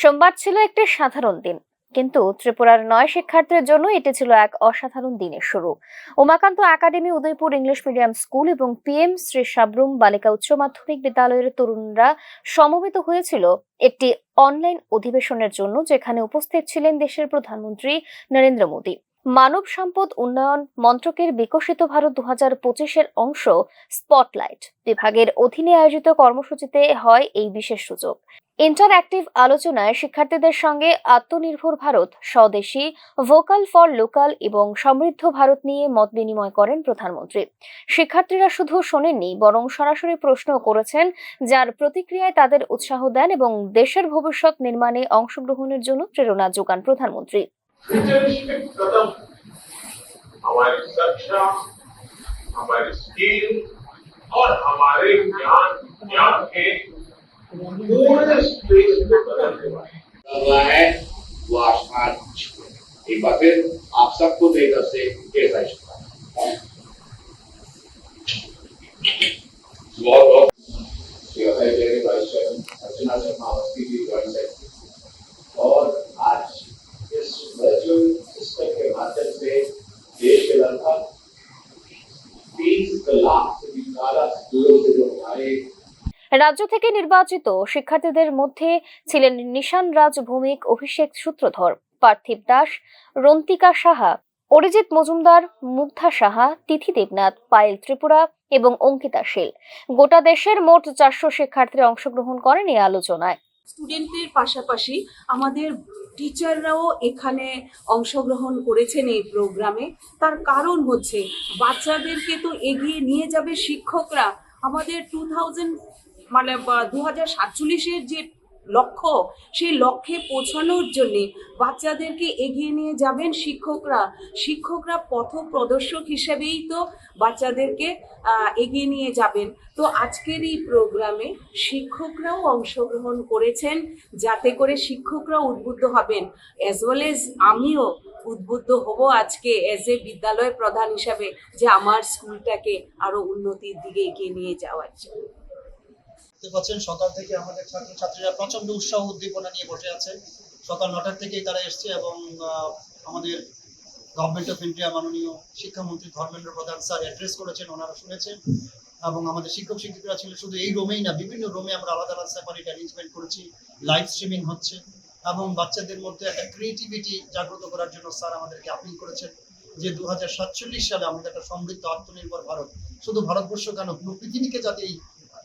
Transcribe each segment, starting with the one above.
সোমবার ছিল একটি সাধারণ দিন, কিন্তু ত্রিপুরার নয় শিক্ষার্থীর জন্য এটি ছিল এক অসাধারণ দিনের শুরু। Umakanta academy, Udaipur English medium school এবং পিএম শ্রী সাবরুম বালিকা উচ্চ মাধ্যমিক বিদ্যালয়ের তরুণরা সমবেত হয়েছিল একটি অনলাইন অধিবেশনের জন্য, যেখানে উপস্থিত ছিলেন দেশের প্রধানমন্ত্রী নরেন্দ্র মোদী। মানব সম্পদ উন্নয়ন মন্ত্রকের বিকশিত ভারত দু হাজার পঁচিশের অংশ স্পটলাইট বিভাগের অধীনে আয়োজিত কর্মসূচিতে হয় এই বিশেষ সুযোগ। ইন্টারঅ্যাক্টিভ আলোচনায় শিক্ষার্থীদের সঙ্গে আত্মনির্ভর ভারত, স্বদেশী, ভোকাল ফর লোকাল এবং সমৃদ্ধ ভারত নিয়ে মত বিনিময় করেন প্রধানমন্ত্রী। শিক্ষার্থীরা শুধু শোনেননি, বরং সরাসরি প্রশ্নও করেছেন, যার প্রতিক্রিয়ায় তাদের উৎসাহ দেন এবং দেশের ভবিষ্যৎ নির্মাণে অংশগ্রহণের জন্য প্রেরণা যোগান প্রধানমন্ত্রী। कदम हमारी शिक्षा हमारी स्किल और हमारे ज्ञान ज्ञान के पूरे स्पेस को बदलने वाले है वो आसमान एक बार फिर आप सबको मेरी से बहुत बहुत রাজ্য থেকে নির্বাচিত শিক্ষার্থীদের মধ্যে ছিলেন নিশান রাজ ভৌমিক অভিষেক সূত্রধর, পার্থিব দাস, রন্তিকা সাহা, অরিজিৎ মজুমদার, মুগ্ধা সাহা, তিথি দেবনাথ, পায়েল ত্রিপুরা এবং অঙ্কিতা শীল। গোটা দেশের মোট চারশো শিক্ষার্থীরা অংশগ্রহণ করেন এই আলোচনায়। স্টুডেন্টদের পাশাপাশি আমাদের টিচাররাও এখানে অংশগ্রহণ করেছেন এই প্রোগ্রামে। তার কারণ হচ্ছে, বাচ্চাদেরকে তো এগিয়ে নিয়ে যাবে শিক্ষকরা। আমাদের টু থাউজেন্ড মানে দু হাজার সাতচল্লিশের যে লক্ষ্য। সেই লক্ষ্যে পৌঁছানোর জন্যে বাচ্চাদেরকে এগিয়ে নিয়ে যাবেন শিক্ষকরা। শিক্ষকরা পথ প্রদর্শক হিসেবেই তো বাচ্চাদেরকে এগিয়ে নিয়ে যাবেন। তো আজকের এই প্রোগ্রামে শিক্ষকরাও অংশগ্রহণ করেছেন, যাতে করে শিক্ষকরা উদ্বুদ্ধ হবেন। অ্যাজ ওয়েল এজ আমিও উদ্বুদ্ধ হব আজকে অ্যাজ এ বিদ্যালয় প্রধান হিসাবে, যে আমার স্কুলটাকে আরও উন্নতির দিকে এগিয়ে নিয়ে যাওয়ার জন্য। দেখতে পাচ্ছেন, সকাল থেকে আমাদের ছাত্রছাত্রীরা প্রচণ্ড উৎসাহ উদ্দীপনা নিয়ে বসে আছে। সকাল নটার থেকেই তারা এসছে এবং আমাদের গভর্নমেন্ট অফ ইন্ডিয়া মাননীয় শিক্ষামন্ত্রী ধর্মেন্দ্র প্রধান স্যার অ্যাড্রেস করেছেন, ওনারা শুনেছেন। এবং আমাদের শিক্ষক শিক্ষিকারা ছিল শুধু এই রোমেই না, বিভিন্ন রোমে আমরা আলাদা আলাদা সেপারেট অ্যারেঞ্জমেন্ট করেছি। লাইভ স্ট্রিমিং হচ্ছে। এবং বাচ্চাদের মধ্যে একটা ক্রিয়েটিভিটি জাগ্রত করার জন্য স্যার আমাদেরকে আপিল করেছেন যে দু হাজার সাতচল্লিশ সালে আমাদের একটা সমৃদ্ধ আত্মনির্ভর ভারত। শুধু ভারতবর্ষ কেন, পুরো পৃথিবীকে যাতে এই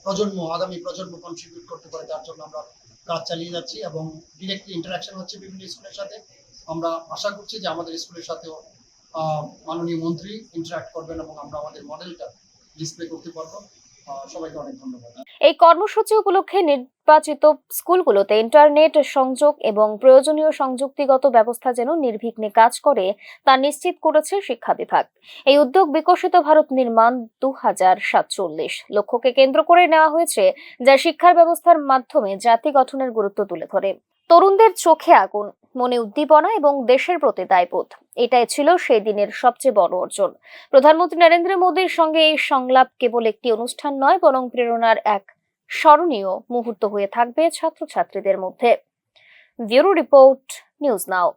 প্রজন্ম, আগামী প্রজন্ম কন্ট্রিবিউট করতে পারে তার জন্য আমরা কাজ চালিয়ে যাচ্ছি এবং ডিরেক্টলি ইন্টারাকশন হচ্ছে বিভিন্ন স্কুলের সাথে। আমরা আশা করছি যে আমাদের স্কুলের সাথেও মাননীয় মন্ত্রী ইন্টারাক্ট করবেন এবং আমরা আমাদের মডেলটা ডিসপ্লে করতে পারব। সবাইকে অনেক ধন্যবাদ। এই কর্মসূচি উপলক্ষে নির্বাচিত স্কুলগুলোতে ইন্টারনেট সংযোগ এবং প্রয়োজনীয় সংযুক্তিগত ব্যবস্থা যেন নির্বিঘ্নে কাজ করে, তা নিশ্চিত করেছে শিক্ষা বিভাগ। এই উদ্যোগ বিকশিত ভারত নির্মাণ দু হাজার সাতচল্লিশ। লক্ষ্যকে কেন্দ্র করে নেওয়া হয়েছে, যা শিক্ষার ব্যবস্থার মাধ্যমে জাতি গঠনের গুরুত্ব তুলে ধরে। তরুণদের চোখে আগুন, মনে উদ্দীপনা এবং দেশের প্রতি দায়বোধ, এটাই ছিল সেই দিনের সবচেয়ে বড় অর্জন। প্রধানমন্ত্রী নরেন্দ্র মোদীর সঙ্গে এই সংলাপ কেবল একটি অনুষ্ঠান নয়, বরং প্রেরণার এক স্মরণীয় মুহূর্ত হয়ে থাকবে ছাত্রছাত্রীদের মধ্যে। Bureau report news now.